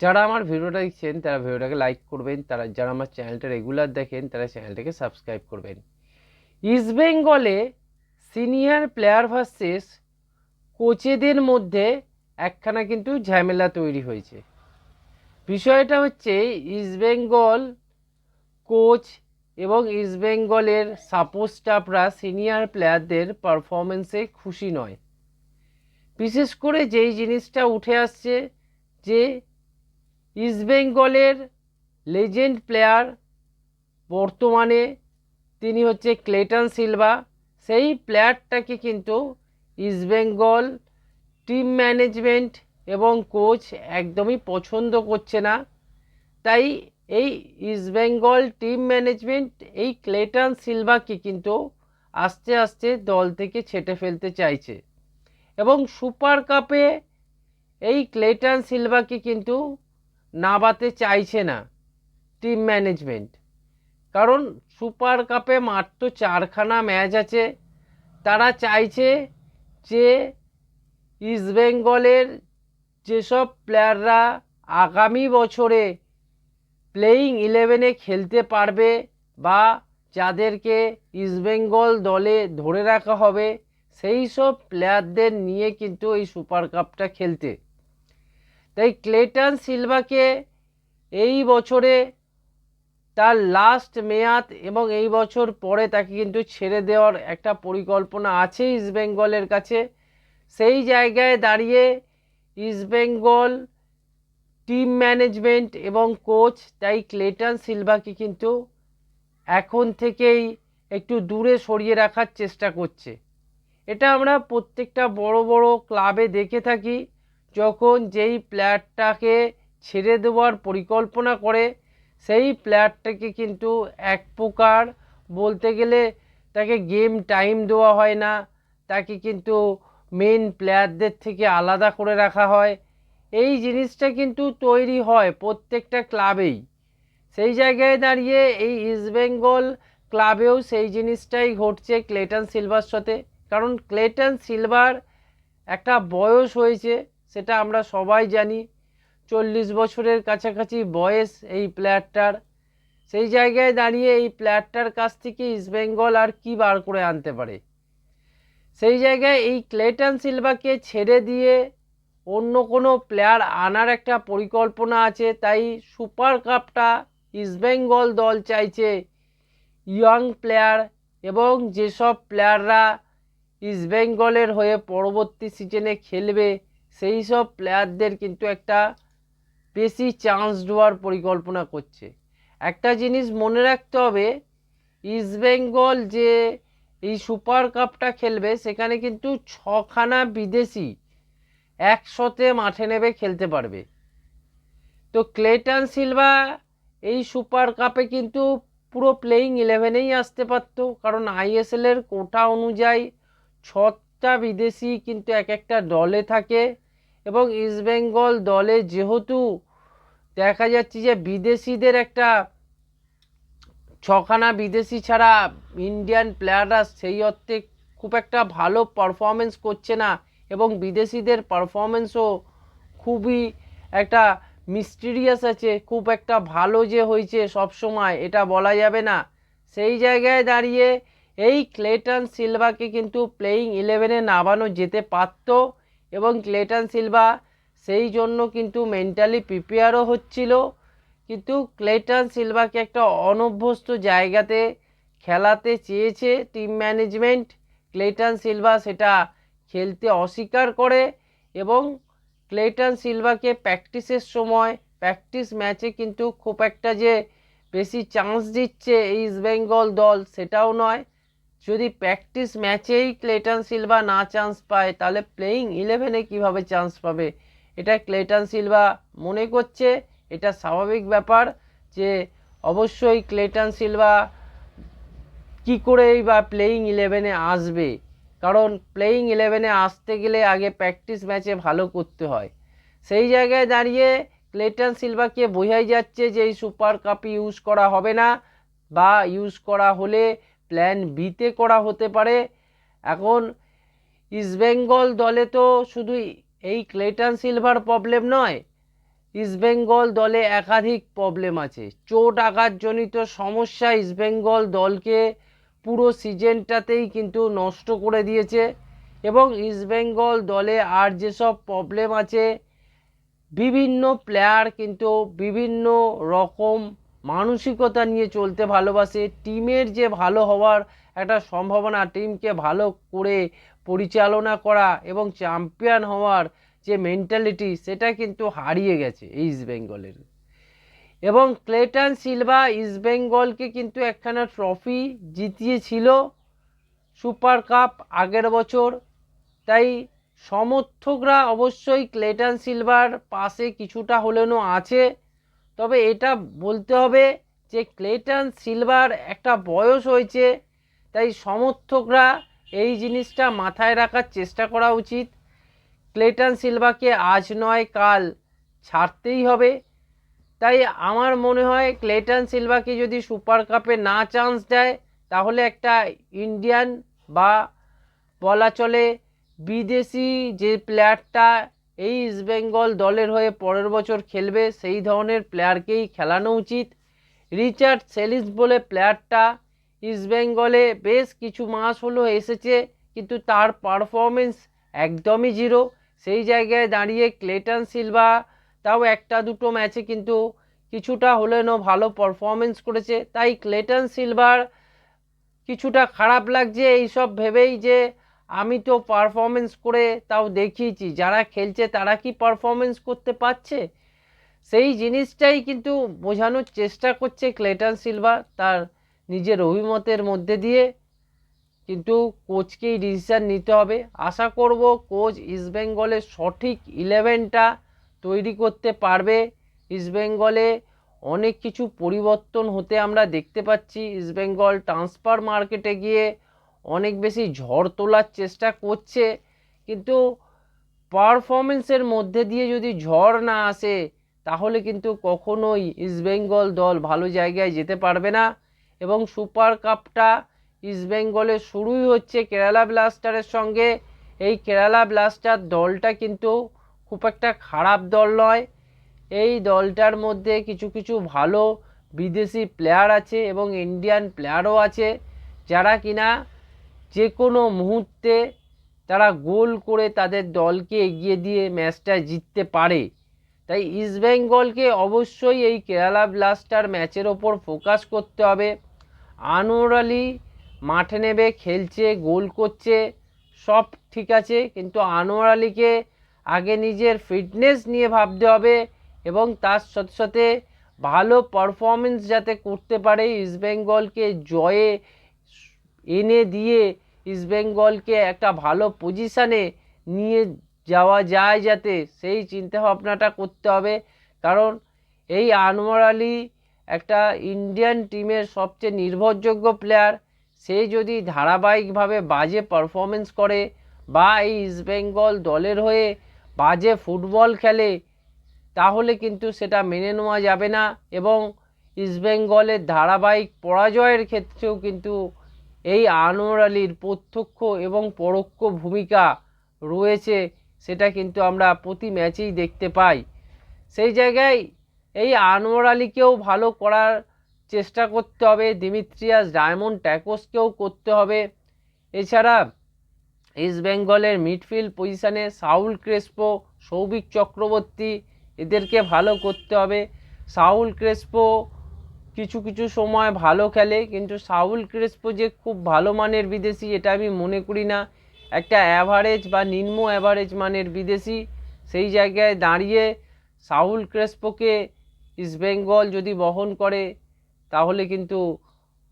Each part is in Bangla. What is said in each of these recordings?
যারা আমার ভিডিওটা দেখছেন, তারা ভিডিওটাকে লাইক করবেন, তারা যারা আমার চ্যানেলটা রেগুলার দেখেন, তারা চ্যানেলটাকে সাবস্ক্রাইব করবেন। ইস্ট বেঙ্গলে সিনিয়র প্লেয়ার ভার্সেস কোচেদের মধ্যে একখানা কিন্তু ঝামেলা তৈরি হয়েছে। বিষয়টা হচ্ছে ইস্টবেঙ্গল কোচ এবং ইস্টবেঙ্গলের সাপোর্ট স্টাফরা সিনিয়র প্লেয়ারদের পারফরমেন্সে খুশি নয়। বিশেষ করে যেই জিনিসটা উঠে আসছে যে ইস্টবেঙ্গলের লেজেন্ড প্লেয়ার বর্তমানে তিনি হচ্ছে ক্লেটন সিলভা। সেই প্লেয়ারটাকে কিন্তু ইস্টবেঙ্গল টিম ম্যানেজমেন্ট এবং কোচ একদমই পছন্দ করছে না। তাই এই ইস্টবেঙ্গল টিম ম্যানেজমেন্ট এই ক্লেটন সিলভাকে কিন্তু আস্তে আস্তে দল থেকে ছেটে ফেলতে চাইছে। এবং সুপার কাপে এই ক্লেটন সিলভাকে কিন্তু নাবাতে চাইছে না টিম ম্যানেজমেন্ট। কারণ সুপার কাপে মাত্র চারখানা ম্যাচ আছে। তারা চাইছে যে ইস্টবেঙ্গলের যেসব প্লেয়াররা আগামী বছরে প্লেয়িং ইলেভেনে খেলতে পারবে বা যাদেরকে ইস্টবেঙ্গল দলে ধরে রাখা হবে, সেই সব প্লেয়ারদের নিয়ে কিন্তু এই সুপার কাপটা খেলতে। তাই ক্লেটন সিলভাকে এই বছরে তার লাস্ট মেয়াদ এবং এই বছর পরে তাকে কিন্তু ছেড়ে দেওয়ার একটা পরিকল্পনা আছে ইস্টবেঙ্গলের কাছে। সেই জায়গায় দাঁড়িয়ে ইস্টবেঙ্গল টিম ম্যানেজমেন্ট এবং কোচ তাই ক্লেটন সিলভাকে কিন্তু এখন থেকেই একটু দূরে সরিয়ে রাখার চেষ্টা করছে। এটা আমরা প্রত্যেকটা বড় বড় ক্লাবে দেখে থাকি। যখন যেই প্লেয়ারটাকে ছেড়ে দেওয়ার পরিকল্পনা করে, সেই প্লেয়ারটাকে কিন্তু এক প্রকার বলতে গেলে তাকে গেম টাইম দেওয়া হয় না। তাকে কিন্তু মেন প্লেয়ারদের থেকে আলাদা করে রাখা হয়। এই জিনিসটা কিন্তু তৈরি হয় প্রত্যেকটা ক্লাবেই সেই জায়গায় দাঁড়িয়ে এই ইস্টবেঙ্গল ক্লাবেও সেই জিনিসটাই ঘটছে ক্লেটন সিলভার সাথে। কারণ ক্লেটন সিলভার একটা বয়স হয়েছে। সেটা আমরা সবাই জানি। চল্লিশ বছরের কাছাকাছি বয়স এই প্লেয়ারটার সেই জায়গায় দাঁড়িয়ে এই প্লেয়ারটার কাছ থেকে ইস্টবেঙ্গল আর কি বার করে আনতে পারে? সেই জায়গায় এই ক্লেটন সিলভাকে ছেড়ে দিয়ে অন্য কোনো প্লেয়ার আনার একটা পরিকল্পনা আছে, তাই সুপার কাপটা ইস্টবেঙ্গল দল চাইছে ইয়ং প্লেয়ার এবং যেসব প্লেয়াররা ইস্টবেঙ্গলের হয়ে পরবর্তী সিজনে খেলবে সেই সব প্লেয়ারদের কিন্তু একটা বেশি চান্স দেওয়ার পরিকল্পনা করছে। একটা জিনিস মনে রাখতে হবে ইস্টবেঙ্গল যে এই সুপার কাপটা খেলবে, সেখানে কিন্তু ছখানা বিদেশি একসাথে মাঠে নেবে খেলতে পারবে। তো ক্লেটন সিলভা এই সুপার কাপে কিন্তু পুরো প্লেয়িং ইলেভেনেই আসতে পারতো, কারণ আইএসএলের কোটা অনুযায়ী ছটা বিদেশি কিন্তু এক একটা দলে থাকে। এবং ইস্টবেঙ্গল দলে যেহেতু দেখা যাচ্ছে যে বিদেশিদের একটা ছখানা বিদেশি ছাড়া ইন্ডিয়ান প্লেয়াররা সেই অর্থে খুব একটা ভালো পারফরমেন্স করছে না এবং বিদেশিদের পারফরমেন্সও খুবই একটা মিস্টিরিয়াস আছে, খুব একটা ভালো যে হয়েছে সব সময়, এটা বলা যাবে না। সেই জায়গায় দাঁড়িয়ে এই ক্লেটন সিলভাকে কিন্তু প্লেয়িং ইলেভেনে নামানো যেতে পারত। এবং ক্লেটন সিলভা সেই জন্য কিন্তু মেন্টালি প্রিপেয়ারও হচ্ছিল। কিন্তু ক্লেটন সিলভাকে একটা অনভ্যস্ত জায়গাতে খেলাতে চেয়েছে টিম ম্যানেজমেন্ট ক্লেটন সিলভা সেটা খেলতে অস্বীকার করে এবং ক্লেটন সিলভাকে প্র্যাকটিসের সময়, প্র্যাকটিস ম্যাচে কিন্তু খুব একটা যে বেশি চান্স দিচ্ছে এই ইস্টবেঙ্গল দল সেটাও নয়। যদি প্র্যাকটিস ম্যাচেই ক্লেটন সিলভা না চান্স পায়, তাহলে প্লেয়িং ইলেভেনে কীভাবে চান্স পাবে? এটা ক্লেটন সিলভা মনে করছে, এটা স্বাভাবিক ব্যাপার যে অবশ্যই ক্লেটন সিলভা কী করেই বা প্লেয়িং ইলেভেনে আসবে? কারণ প্লেয়িং ইলেভেনে আসতে গেলে আগে প্র্যাকটিস ম্যাচে ভালো করতে হয়। সেই জায়গায় দাঁড়িয়ে ক্লেটন সিলভাকে বোঝাই যাচ্ছে যে এই সুপার কাপ ইউজ করা হবে না বা ইউজ করা হলে প্ল্যান বিতে করা হতে পারে। এখন ইস্টবেঙ্গল দলে তো শুধু এই ক্লেটন সিলভার প্রবলেম নয় ইস্টবেঙ্গল দলে একাধিক প্রবলেম আছে। চোট আঘাতজনিত সমস্যা ইস্টবেঙ্গল দলকে পুরো সিজনটাতেই কিন্তু নষ্ট করে দিয়েছে এবং ইস্টবেঙ্গল দলে আর যেসব প্রবলেম আছে, বিভিন্ন প্লেয়ার কিন্তু বিভিন্ন রকম মানসিকতা নিয়ে চলতে ভালোবাসে। টিমের যে ভালো হওয়ার একটা সম্ভাবনা, টিমকে ভালো করে পরিচালনা করা এবং চ্যাম্পিয়ন হওয়ার যে মেন্টালিটি সেটা কিন্তু হারিয়ে গেছে এই ইস্টবেঙ্গলের এবং ক্লেটন সিলভা ইস্টবেঙ্গলকে কিন্তু একখানা ট্রফি জিতিয়েছিল সুপার কাপ আগের বছর। তাই সমর্থকরা অবশ্যই ক্লেটন সিলভার পাশে কিছুটা হলেও আছে। তবে এটা বলতে হবে যে ক্লেটন সিলভার একটা বয়স হয়েছে, তাই সমর্থকরা এই জিনিসটা মাথায় রাখার চেষ্টা করা উচিত। ক্লেটন সিলভাকে আজ নয়, কাল ছাড়তেই হবে। তাই আমার মনে হয় ক্লেটন সিলভাকে যদি সুপার কাপে না চান্স দেয়, তাহলে একটা ইন্ডিয়ান বা বলা চলে বিদেশি যে প্লেয়ারটা এই ইস্টবেঙ্গল দলের হয়ে পরের বছর খেলবে, সেই ধরনের প্লেয়ারকেই খেলানো উচিত। রিচার্ড সেলিস বলে প্লেয়ারটা ইস্টবেঙ্গলে বেশ কিছু মাস হলো এসেছে, কিন্তু তার পারফরমেন্স একদমই জিরো সেই জায়গায় দাঁড়িয়ে ক্লেটন সিলভা তাও একটা দুটো ম্যাচে কিন্তু কিছুটা হলেও ভালো পারফরমেন্স করেছে। তাই ক্লেটন সিলভার কিছুটা খারাপ লাগছে, এইসব ভেবেই যে আমি তো পারফরমেন্স করে তাও দেখিয়েছি, যারা খেলছে তারা কি পারফরমেন্স করতে পারছে? সেই জিনিসটাই কিন্তু বোঝানোর চেষ্টা করছে ক্লেটন সিলভা তার নিজের অভিমতের মধ্যে দিয়ে। কিন্তু কোচকেই ডিসিশান নিতে হবে। আশা করব কোচ ইস্টবেঙ্গলের সঠিক ইলেভেনটা তৈরি করতে পারবে। ইস্টবেঙ্গলে অনেক কিছু পরিবর্তন হতে আমরা দেখতে পাচ্ছি। ইস্টবেঙ্গল ট্রান্সফার মার্কেটে গিয়ে অনেক বেশি ঝড় তোলার চেষ্টা করছে, কিন্তু পারফরমেন্সের মধ্যে দিয়ে যদি ঝড় না আসে, তাহলে কিন্তু কখনোই ইস্টবেঙ্গল দল ভালো জায়গায় যেতে পারবে না। এবং সুপার কাপটা ইস্টবেঙ্গলে শুরুই হচ্ছে কেরালা ব্লাস্টারের সঙ্গে। এই কেরালা ব্লাস্টার দলটা কিন্তু খুব একটা খারাপ দল নয়। এই দলটার মধ্যে কিছু কিছু ভালো বিদেশি প্লেয়ার আছে এবং ইন্ডিয়ান প্লেয়ারও আছে, যারা কিনা যে কোনো মুহূর্তে তারা গোল করে তাদের দলকে এগিয়ে দিয়ে ম্যাচটা জিততে পারে। তাই ইস্টবেঙ্গলকে অবশ্যই এই কেরালা ব্লাস্টার ম্যাচের ওপর ফোকাস করতে হবে। আনোয়ার আলী মাঠে নেবে খেলছে, গোল করছে, সব ঠিক আছে, কিন্তু আনোয়ার আলীকে আগে নিজের ফিটনেস নিয়ে ভাবতে হবে এবং তার সাথে সাথে ভালো পারফরমেন্স যাতে করতে পারে ইস্টবেঙ্গলকে জয়ে এনে দিয়ে ইস্টবেঙ্গলকে একটা ভালো পজিশানে নিয়ে যাওয়া যায় যাতে সেই চিন্তাভাবনাটা করতে হবে। কারণ এই আনোয়ার আলী একটা ইন্ডিয়ান টিমের সবচেয়ে নির্ভরযোগ্য প্লেয়ার সে যদি ধারাবাহিকভাবে বাজে পারফরমেন্স করে বা এই ইস্টবেঙ্গল দলের হয়ে বাজে ফুটবল খেলে, তাহলে কিন্তু সেটা মেনে নেওয়া যাবে না এবং ইস্টবেঙ্গলের ধারাবাহিক পরাজয়ের ক্ষেত্রেও কিন্তু এই আনোয়ার আলীর প্রত্যক্ষ এবং পরোক্ষ ভূমিকা রয়েছে, সেটা কিন্তু আমরা প্রতি ম্যাচেই দেখতে পাই। সেই জায়গায় এই আনোয়ার আলীকেও ভালো করার চেষ্টা করতে হবে, দিমিত্রিয়াস ডায়মন্ড ট্যাকোসকেও করতে হবে। এছাড়া ইস্ট বেঙ্গলের মিডফিল্ড পজিশানে সাউল ক্রেসপো, সৌভিক চক্রবর্তী এদেরকে ভালো করতে হবে। সাউল ক্রেসপো কিছু কিছু সময় ভালো খেলে, কিন্তু সাউল ক্রেসপো যে খুব ভালো মানের বিদেশি, এটা আমি মনে করি না। একটা অ্যাভারেজ বা নিম্ন অ্যাভারেজ মানের বিদেশি, সেই জায়গায় দাঁড়িয়ে সাউল ক্রেসপোকে ইস্টবেঙ্গল যদি বহন করে, তাহলে কিন্তু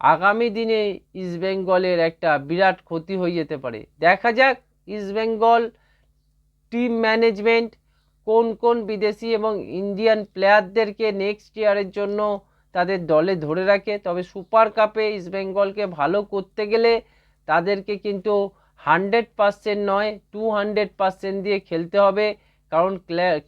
আগামী দিনে ইস্টবেঙ্গলের একটা বিরাট ক্ষতি হয়ে যেতে পারে। দেখা যাক ইস্টবেঙ্গল টিম ম্যানেজমেন্ট কোন কোন বিদেশি এবং ইন্ডিয়ান প্লেয়ারদেরকে নেক্সট ইয়ারের জন্য তাদের দলে ধরে রাখে। তবে সুপার কাপে ইস্টবেঙ্গলকে ভালো করতে গেলে তাদেরকে কিন্তু হান্ড্রেড পারসেন্ট নয়, টু হান্ড্রেড পারসেন্ট দিয়ে খেলতে হবে। কারণ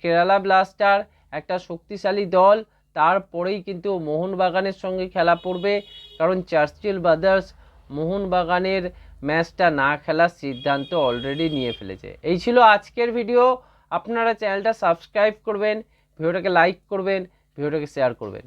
কেরালা ব্লাস্টার একটা শক্তিশালী দল, তারপরেই কিন্তু মোহনবাগানের সঙ্গে খেলা পড়বে। কারণ চার্চিল ব্রাদার্স মোহনবাগানের ম্যাচটা না খেলার সিদ্ধান্ত অলরেডি নিয়ে ফেলেছে। এই ছিল আজকের ভিডিও। আপনারা চ্যানেলটা সাবস্ক্রাইব করবেন, ভিডিওটাকে লাইক করবেন, ভিডিওটাকে শেয়ার করবেন।